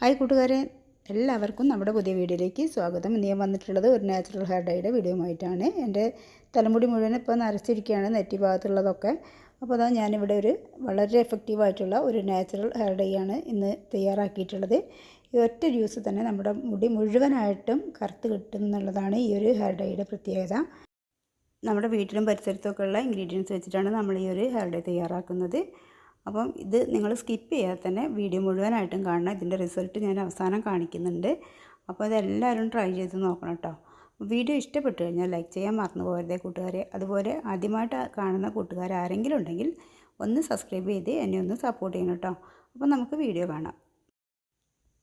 Hi കൂട്ടുകാരെ എല്ലാവർക്കും നമ്മുടെ പുതിയ വീഡിയോയിലേക്ക് സ്വാഗതം. ഇന്ന് ഞാൻ വന്നിട്ടുള്ളത് ഒരു നാച്ചുറൽ ഹെയർ ഡൈയുടെ വീഡിയോ ആയിട്ടാണ്. എന്റെ തലമുടി മുഴുവൻ ഇപ്പോൾ നരച്ചിരിക്കുകയാണ് നെറ്റി ഭാഗത്തുള്ളതൊക്കെ. അപ്പോൾ അതാ ഞാനിവിടെ ഒരു വളരെ എഫക്റ്റീവായിട്ടുള്ള ഒരു നാച്ചുറൽ ഹെയർ ഡൈ ആണ് ഇന്ന് തയ്യാറാക്കിയിട്ടുള്ളത്. ഈ ഒറ്റ യൂസ് തന്നെ നമ്മുടെ മുടി മുഴുവനായിട്ടും കറുത്ത് കിട്ടും എന്നുള്ളതാണ് ഈ ഒരു ഹെയർ ഡൈയുടെ പ്രത്യേകത. നമ്മുടെ വീട്ടിലും പരിസരത്തൊക്കെ ഉള്ള ഇൻഗ്രീഡിയൻസ് വെച്ചിട്ടാണ് നമ്മൾ ഈ ഒരു ഹെയർ ഡേ തയ്യാറാക്കുന്നത്. അപ്പം ഇത് നിങ്ങൾ സ്കിപ്പ് ചെയ്യാതെ തന്നെ വീഡിയോ മുഴുവനായിട്ടും കാണണം. ഇതിന്റെ റിസൾട്ട് ഞാൻ അവസാനം കാണിക്കുന്നുണ്ട്. അപ്പോൾ അതെല്ലാവരും ട്രൈ ചെയ്ത് നോക്കണം കേട്ടോ. വീഡിയോ ഇഷ്ടപ്പെട്ടു കഴിഞ്ഞാൽ ലൈക്ക് ചെയ്യാൻ മറന്നു പോകരുതേ കൂട്ടുകാരെ. അതുപോലെ ആദ്യമായിട്ട് കാണുന്ന കൂട്ടുകാർ ആരെങ്കിലും ഉണ്ടെങ്കിൽ ഒന്ന് സബ്സ്ക്രൈബ് ചെയ്ത് എന്നെ ഒന്ന് സപ്പോർട്ട് ചെയ്യണം കേട്ടോ. അപ്പോൾ നമുക്ക് വീഡിയോ കാണാം.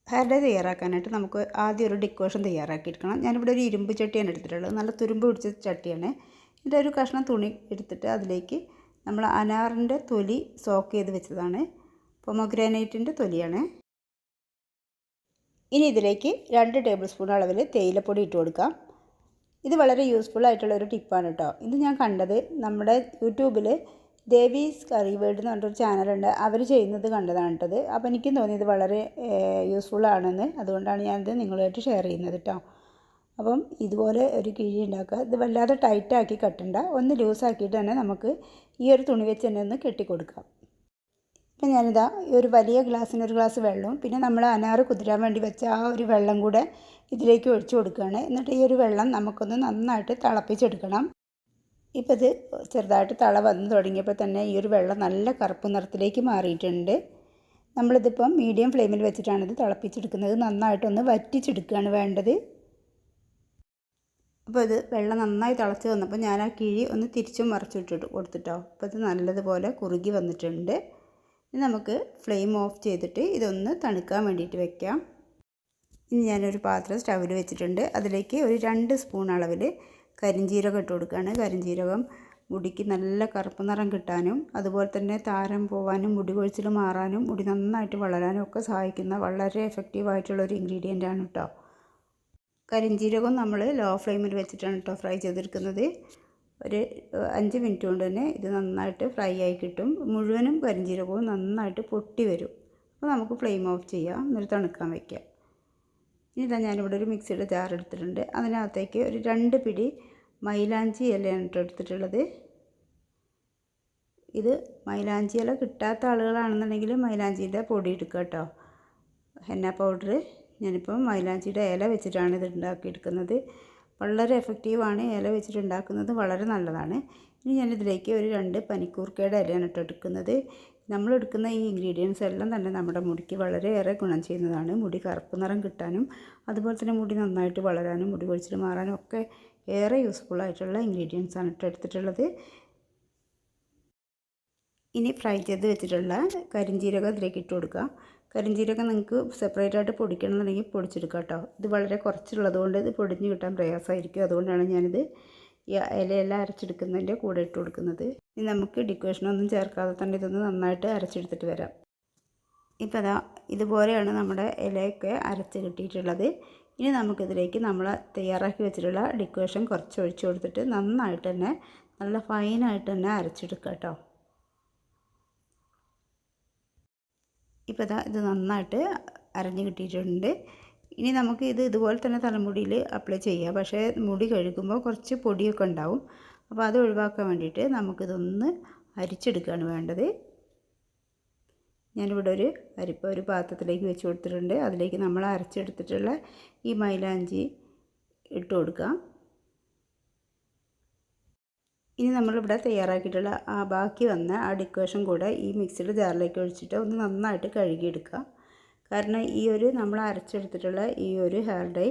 ഹെയർ ഡേ തയ്യാറാക്കാനായിട്ട് നമുക്ക് ആദ്യം ഒരു ഡിക്കോഷൻ തയ്യാറാക്കിയെടുക്കണം. ഞാനിവിടെ ഒരു ഇരുമ്പ് ചട്ടിയാണ് എടുത്തിട്ടുള്ളത്. നല്ല തുരുമ്പ് പിടിച്ച ചട്ടിയാണ്. ഇതിന്റെ ഒരു കഷ്ണം തുണി എടുത്തിട്ട് അതിലേക്ക് നമ്മൾ അനാറിന്റെ തൊലി സോക്ക് ചെയ്ത് വെച്ചതാണ്. പൊമഗ്രാനൈറ്റിന്റെ തൊലിയാണ്. ഇനി ഇതിലേക്ക് രണ്ട് ടേബിൾ സ്പൂൺ അളവിൽ തേയിലപ്പൊടി ഇട്ട് കൊടുക്കാം. ഇത് വളരെ യൂസ്ഫുൾ ആയിട്ടുള്ള ഒരു ടിപ്പാണ് കേട്ടോ ഇത് ഞാൻ കണ്ടത് നമ്മുടെ യൂട്യൂബിൽ ദേവീസ് കറി വേൾഡ് എന്ന് പറഞ്ഞൊരു ചാനലുണ്ട് അവർ ചെയ്യുന്നത് കണ്ടതാണ് കേട്ടത് അപ്പോൾ എനിക്കും തോന്നി ഇത് വളരെ യൂസ്ഫുൾ ആണെന്ന്. അതുകൊണ്ടാണ് ഞാനിത് നിങ്ങളുമായിട്ട് ഷെയർ ചെയ്യുന്നത് കേട്ടോ അപ്പം ഇതുപോലെ ഒരു കിഴി ഉണ്ടാക്കുക. ഇത് വല്ലാതെ ടൈറ്റാക്കി കെട്ടണ്ട. ഒന്ന് ലൂസാക്കിയിട്ട് തന്നെ നമുക്ക് ഈ ഒരു തുണി വെച്ച് തന്നെ ഒന്ന് കെട്ടിക്കൊടുക്കാം ഇപ്പം ഞാനിതാ ഈ ഒരു വലിയ ഗ്ലാസ്സിന് ഒരു ഗ്ലാസ് വെള്ളവും പിന്നെ നമ്മൾ അനാറ് കുതിരാൻ വേണ്ടി വെച്ച ആ ഒരു വെള്ളം കൂടെ ഇതിലേക്ക് ഒഴിച്ചു കൊടുക്കുകയാണ്. എന്നിട്ട് ഈ ഒരു വെള്ളം നമുക്കൊന്ന് നന്നായിട്ട് തിളപ്പിച്ചെടുക്കണം. ഇപ്പോൾ ഇത് ചെറുതായിട്ട് തള വന്ന് തുടങ്ങിയപ്പോൾ തന്നെ ഈ ഒരു വെള്ളം നല്ല കറുപ്പ് നിറത്തിലേക്ക് മാറിയിട്ടുണ്ട്. നമ്മളിതിപ്പം മീഡിയം ഫ്ലെയിമിൽ വെച്ചിട്ടാണ് ഇത് തിളപ്പിച്ചെടുക്കുന്നത്. നന്നായിട്ടൊന്ന് വറ്റിച്ചെടുക്കുകയാണ് വേണ്ടത്. അപ്പോൾ ഇത് വെള്ളം നന്നായി തിളച്ച് വന്നപ്പോൾ ഞാൻ ആ കിഴി ഒന്ന് തിരിച്ചും മറിച്ചിട്ടിട്ട് കൊടുത്തിട്ടോ. അപ്പോൾ ഇത് നല്ലതുപോലെ കുറുകി വന്നിട്ടുണ്ട്. ഇനി നമുക്ക് ഫ്ലെയിം ഓഫ് ചെയ്തിട്ട് ഇതൊന്ന് തണുക്കാൻ വേണ്ടിയിട്ട് വെക്കാം. ഇനി ഞാനൊരു പാത്രം സ്റ്റൗവിൽ വെച്ചിട്ടുണ്ട്. അതിലേക്ക് ഒരു രണ്ട് സ്പൂൺ അളവിൽ കരിഞ്ജീരകം ഇട്ട് കൊടുക്കുകയാണ്. കരിഞ്ജീരകം മുടിക്ക് നല്ല കറുപ്പ് നിറം കിട്ടാനും അതുപോലെ തന്നെ താരം പോവാനും മുടി കൊഴിച്ചിൽ മാറാനും മുടി നന്നായിട്ട് വളരാനും ഒക്കെ സഹായിക്കുന്ന വളരെ എഫക്റ്റീവായിട്ടുള്ള ഒരു ഇൻഗ്രീഡിയന്റ് ആണ് കേട്ടോ കരിഞ്ജീരകം നമ്മൾ ലോ ഫ്ലെയിമിൽ വെച്ചിട്ടാണ് കേട്ടോ ഫ്രൈ ചെയ്തെടുക്കുന്നത്. ഒരു അഞ്ച് മിനിറ്റ് കൊണ്ട് തന്നെ ഇത് നന്നായിട്ട് ഫ്രൈ ആയി കിട്ടും. മുഴുവനും കരിഞ്ജീരകവും നന്നായിട്ട് പൊട്ടി വരും. അപ്പോൾ നമുക്ക് ഫ്ലെയിം ഓഫ് ചെയ്യാം. എന്നിട്ട് തണുക്കാൻ വയ്ക്കാം ഇനി ഞാനിവിടെ ഒരു മിക്സിയുടെ ജാർ എടുത്തിട്ടുണ്ട്. അതിനകത്തേക്ക് ഒരു രണ്ട് പിടി മൈലാഞ്ചി ഇലയാണ് എടുത്തിട്ടുള്ളത്. ഇത് മൈലാഞ്ചി ഇല കിട്ടാത്ത ആളുകളാണെന്നുണ്ടെങ്കിൽ മൈലാഞ്ചീന്റെ പൊടി എടുക്കുക കേട്ടോ ഹെന്ന പൗഡർ ഞാനിപ്പം മൈലാഞ്ചിയുടെ ഇല വെച്ചിട്ടാണ് ഇത് ഉണ്ടാക്കിയെടുക്കുന്നത്. വളരെ എഫക്റ്റീവാണ് ഇല വെച്ചിട്ട് ഉണ്ടാക്കുന്നത് വളരെ നല്ലതാണ്. ഇനി ഞാനിതിലേക്ക് ഒരു രണ്ട് പനിക്കൂർക്കയുടെ ഇലയാണ് ഇട്ട് എടുക്കുന്നത്. നമ്മൾ എടുക്കുന്ന ഈ ഇൻഗ്രീഡിയൻസ് എല്ലാം തന്നെ നമ്മുടെ മുടിക്ക് വളരെയേറെ ഗുണം ചെയ്യുന്നതാണ്. മുടി കറുപ്പ് നിറം കിട്ടാനും അതുപോലെ തന്നെ മുടി നന്നായിട്ട് വളരാനും മുടി കൊഴിച്ചിൽ മാറാനും ഒക്കെ ഏറെ യൂസ്ഫുൾ ആയിട്ടുള്ള ഇൻഗ്രീഡിയൻസ് ആണ് ഇട്ട് എടുത്തിട്ടുള്ളത്. ഇനി ഫ്രൈ ചെയ്ത് വെച്ചിട്ടുള്ള കരിഞ്ജീരകം ഇതിലേക്ക് ഇട്ട് കൊടുക്കുക കരിഞ്ജീരകം നിങ്ങൾക്ക് സെപ്പറേറ്റ് ആയിട്ട് പൊടിക്കണമെന്നുണ്ടെങ്കിൽ പൊടിച്ചെടുക്കാം കേട്ടോ. ഇത് വളരെ കുറച്ചുള്ളത് കൊണ്ട് ഇത് പൊടിഞ്ഞ് കിട്ടാൻ പ്രയാസമായിരിക്കും. അതുകൊണ്ടാണ് ഞാനിത് ഈ ഇലയെല്ലാം അരച്ചെടുക്കുന്നതിന്റെ കൂടെ ഇട്ട് കൊടുക്കുന്നത്. ഇനി നമുക്ക് ഡിക്കോഷനൊന്നും ചേർക്കാതെ തന്നെ ഇതൊന്ന് നന്നായിട്ട് അരച്ചെടുത്തിട്ട് വരാം. ഇപ്പം അതാ ഇതുപോലെയാണ് നമ്മുടെ ഇലയൊക്കെ അരച്ച് കിട്ടിയിട്ടുള്ളത്. ഇനി നമുക്കിതിലേക്ക് നമ്മൾ തയ്യാറാക്കി വെച്ചിട്ടുള്ള ഡിക്കോഷൻ കുറച്ച് ഒഴിച്ചു കൊടുത്തിട്ട് നന്നായിട്ട് തന്നെ നല്ല ഫൈനായിട്ട് തന്നെ അരച്ചെടുക്കുക കേട്ടോ. ഇപ്പോൾ ഇതാ ഇത് നന്നായിട്ട് അരഞ്ഞ് കിട്ടിയിട്ടുണ്ട്. ഇനി നമുക്ക് ഇത് ഇതുപോലെ തന്നെ തലമുടിയിൽ അപ്ലൈ ചെയ്യാം. പക്ഷേ മുടി കഴുകുമ്പോൾ കുറച്ച് പൊടിയൊക്കെ ഉണ്ടാവും. അപ്പോൾ അത് ഒഴിവാക്കാൻ വേണ്ടിയിട്ട് നമുക്കിതൊന്ന് അരിച്ചെടുക്കുകയാണ് വേണ്ടത്. ഞാനിവിടെ ഒരു അരിപ്പ ഒരു പാത്രത്തിലേക്ക് വെച്ച് കൊടുത്തിട്ടുണ്ട്. അതിലേക്ക് നമ്മൾ അരച്ചെടുത്തിട്ടുള്ള ഈ മൈലാഞ്ചി ഇട്ട് കൊടുക്കാം. ഇനി നമ്മളിവിടെ തയ്യാറാക്കിയിട്ടുള്ള ആ ബാക്കി വന്ന ആ ഡെക്കറേഷൻ കൂടെ ഈ മിക്സിയുടെ ജാറിലേക്ക് ഒഴിച്ചിട്ട് ഒന്ന് നന്നായിട്ട് കഴുകിയെടുക്കുക. കാരണം ഈ ഒരു നമ്മൾ അരച്ചെടുത്തിട്ടുള്ള ഈ ഒരു ഹെയർ ഡൈ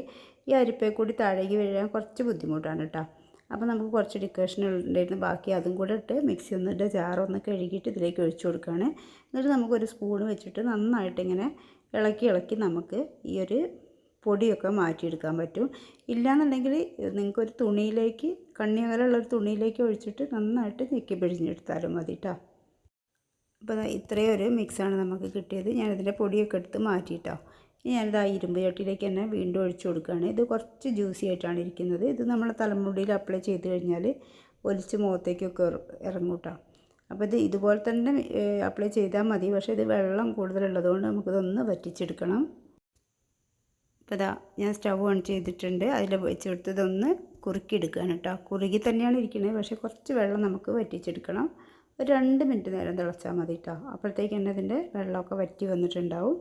ഈ അരിപ്പേ കൂടി താഴേക്ക് വീഴാൻ കുറച്ച് ബുദ്ധിമുട്ടാണ് കേട്ടോ അപ്പോൾ നമുക്ക് കുറച്ച് ഡെക്കറേഷൻ ഉണ്ടായിരുന്നു ബാക്കി അതും കൂടെ ഇട്ട് മിക്സി ഒന്നിട്ട് ജാറൊന്ന് കഴുകിയിട്ട് ഇതിലേക്ക് ഒഴിച്ചു കൊടുക്കുകയാണ്. എന്നിട്ട് നമുക്കൊരു സ്പൂൺ വെച്ചിട്ട് നന്നായിട്ട് ഇങ്ങനെ ഇളക്കി ഇളക്കി നമുക്ക് ഈ ഒരു പൊടിയൊക്കെ മാറ്റിയെടുക്കാൻ പറ്റും. ഇല്ലയെന്നുണ്ടെങ്കിൽ നിങ്ങൾക്കൊരു തുണിയിലേക്ക് കണ്ണിയകലുള്ളൊരു തുണിയിലേക്ക് ഒഴിച്ചിട്ട് നന്നായിട്ട് ഞെക്കി പിഴിഞ്ഞെടുത്താലും മതി കേട്ടോ അപ്പോൾ ഇത്രയും ഒരു മിക്സാണ് നമുക്ക് കിട്ടിയത്. ഞാനിതിന്റെ പൊടിയൊക്കെ എടുത്ത് മാറ്റിയിട്ടോ ഇനി ഞാനിത് ആ ഇരുമ്പ് ചട്ടിയിലേക്ക് തന്നെ വീണ്ടും ഒഴിച്ചു കൊടുക്കുകയാണ്. ഇത് കുറച്ച് ജ്യൂസി ആയിട്ടാണ് ഇരിക്കുന്നത്. ഇത് നമ്മൾ തലമുടിയിൽ അപ്ലൈ ചെയ്ത് കഴിഞ്ഞാൽ ഒലിച്ച് മുഖത്തേക്കൊക്കെ ഇറ- ഇറങ്ങും കേട്ടോ അപ്പോൾ ഇത് ഇതുപോലെ തന്നെ അപ്ലൈ ചെയ്താൽ മതി. പക്ഷേ ഇത് വെള്ളം കൂടുതലുള്ളതുകൊണ്ട് നമുക്കിതൊന്ന് വറ്റിച്ചെടുക്കണം. അപ്പോൾ ഇതാ ഞാൻ സ്റ്റവ് ഓൺ ചെയ്തിട്ടുണ്ട്. അതിൽ വെച്ച് കൊടുത്തതൊന്ന് കുറുക്കിയെടുക്കുകയാണ് കേട്ടോ. കുറുകി തന്നെയാണ് ഇരിക്കുന്നത്. പക്ഷേ കുറച്ച് വെള്ളം നമുക്ക് വറ്റിച്ചെടുക്കണം. ഒരു രണ്ട് മിനിറ്റ് നേരം തിളച്ചാൽ മതി കേട്ടോ. അപ്പോഴത്തേക്ക് തന്നെ അതിന്റെ വെള്ളമൊക്കെ വറ്റി വന്നിട്ടുണ്ടാവും.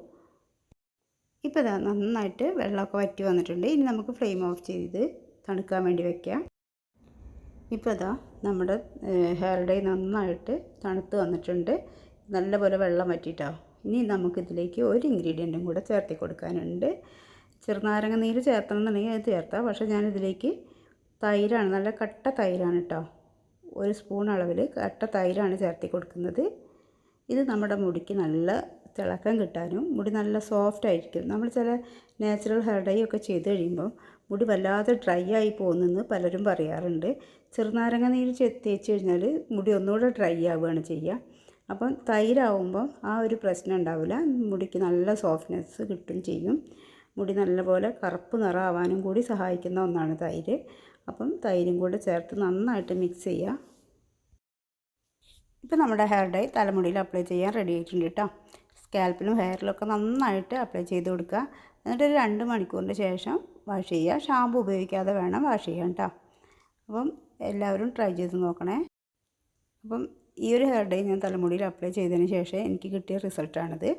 ഇപ്പോൾ ഇതാ നന്നായിട്ട് വെള്ളമൊക്കെ വറ്റി വന്നിട്ടുണ്ട്. ഇനി നമുക്ക് ഫ്ലെയിം ഓഫ് ചെയ്ത് തണുക്കാൻ വേണ്ടി വെക്കാം. ഇപ്പോൾ ഇതാ നമ്മുടെ ഹെയർ ഡൈ നന്നായിട്ട് തണുത്ത് വന്നിട്ടുണ്ട്. നല്ലപോലെ വെള്ളം വറ്റിയിട്ടോ ഇനി നമുക്കിതിലേക്ക് ഒരു ഇൻഗ്രീഡിയന്റും കൂടെ ചേർത്തി കൊടുക്കാനുണ്ട്. ചെറുനാരങ്ങ നീര് ചേർത്തണമെന്നുണ്ടെങ്കിൽ അത് ചേർത്താം പക്ഷേ ഞാനിതിലേക്ക് തൈരാണ് നല്ല കട്ട തൈരാണ് കേട്ടോ ഒരു സ്പൂൺ അളവിൽ കട്ട തൈരാണ് ചേർത്തി കൊടുക്കുന്നത്. ഇത് നമ്മുടെ മുടിക്ക് നല്ല തിളക്കം കിട്ടാനും മുടി നല്ല സോഫ്റ്റ് ആയിരിക്കും. നമ്മൾ ചില നാച്ചുറൽ ഹെയർ ഡൈ ഒക്കെ ചെയ്ത് കഴിയുമ്പോൾ മുടി വല്ലാതെ ഡ്രൈ ആയി പോകുന്നെന്ന് പലരും പറയാറുണ്ട്. ചെറുനാരങ്ങ നീര് തേച്ച് കഴിഞ്ഞാൽ മുടി ഒന്നുകൂടെ ഡ്രൈ ആവുകയാണ് ചെയ്യുക. അപ്പം തൈരാവുമ്പം ആ ഒരു പ്രശ്നം ഉണ്ടാവില്ല. മുടിക്ക് നല്ല സോഫ്റ്റ്നെസ് കിട്ടും ചെയ്യും. മുടി നല്ലപോലെ കറുപ്പ് നിറമാവാനും കൂടി സഹായിക്കുന്ന ഒന്നാണ് തൈര്. അപ്പം തൈരും കൂടെ ചേർത്ത് നന്നായിട്ട് മിക്സ് ചെയ്യുക ഇപ്പം നമ്മുടെ ഹെയർ ഡൈ തലമുടിയിൽ അപ്ലൈ ചെയ്യാൻ റെഡി ആയിട്ടുണ്ട് കേട്ടോ സ്കാൽപ്പിലും ഹെയറിലൊക്കെ നന്നായിട്ട് അപ്ലൈ ചെയ്ത് കൊടുക്കുക. എന്നിട്ട് ഒരു രണ്ട് മണിക്കൂറിന്റെ ശേഷം വാഷ് ചെയ്യുക. ഷാമ്പു ഉപയോഗിക്കാതെ വേണം വാഷ് ചെയ്യാൻ കേട്ടോ അപ്പം എല്ലാവരും ട്രൈ ചെയ്ത് നോക്കണേ. അപ്പം ഈ ഒരു ഹെയർ ഡൈ ഞാൻ തലമുടിയിൽ അപ്ലൈ ചെയ്തതിന് ശേഷം എനിക്ക് കിട്ടിയ റിസൾട്ടാണിത്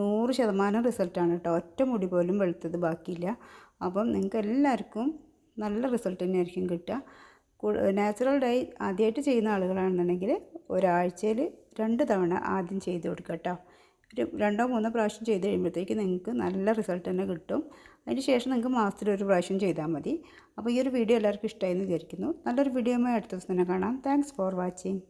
നൂറ് ശതമാനം റിസൾട്ടാണ് കേട്ടോ. ഒറ്റ മുടി പോലും വെളുത്തത് ബാക്കിയില്ല. അപ്പം നിങ്ങൾക്ക് എല്ലാവർക്കും നല്ല റിസൾട്ട് തന്നെയായിരിക്കും കിട്ടുക. നാച്ചുറൽ ഡൈ ആദ്യമായിട്ട് ചെയ്യുന്ന ആളുകളാണെന്നുണ്ടെങ്കിൽ ഒരാഴ്ചയിൽ രണ്ട് തവണ ആദ്യം ചെയ്ത് കൊടുക്കുക കേട്ടോ. ഒരു രണ്ടോ മൂന്നോ പ്രാവശ്യം ചെയ്ത് കഴിയുമ്പോഴത്തേക്ക് നിങ്ങൾക്ക് നല്ല റിസൾട്ട് തന്നെ കിട്ടും. അതിന് ശേഷം നിങ്ങൾക്ക് മാസത്തിൽ ഒരു പ്രാവശ്യം ചെയ്താൽ മതി. അപ്പോൾ ഈ ഒരു വീഡിയോ എല്ലാവർക്കും ഇഷ്ടമായി എന്ന് വിചാരിക്കുന്നു. നല്ലൊരു വീഡിയോ അടുത്ത ദിവസം തന്നെ കാണാം. Thanks for watching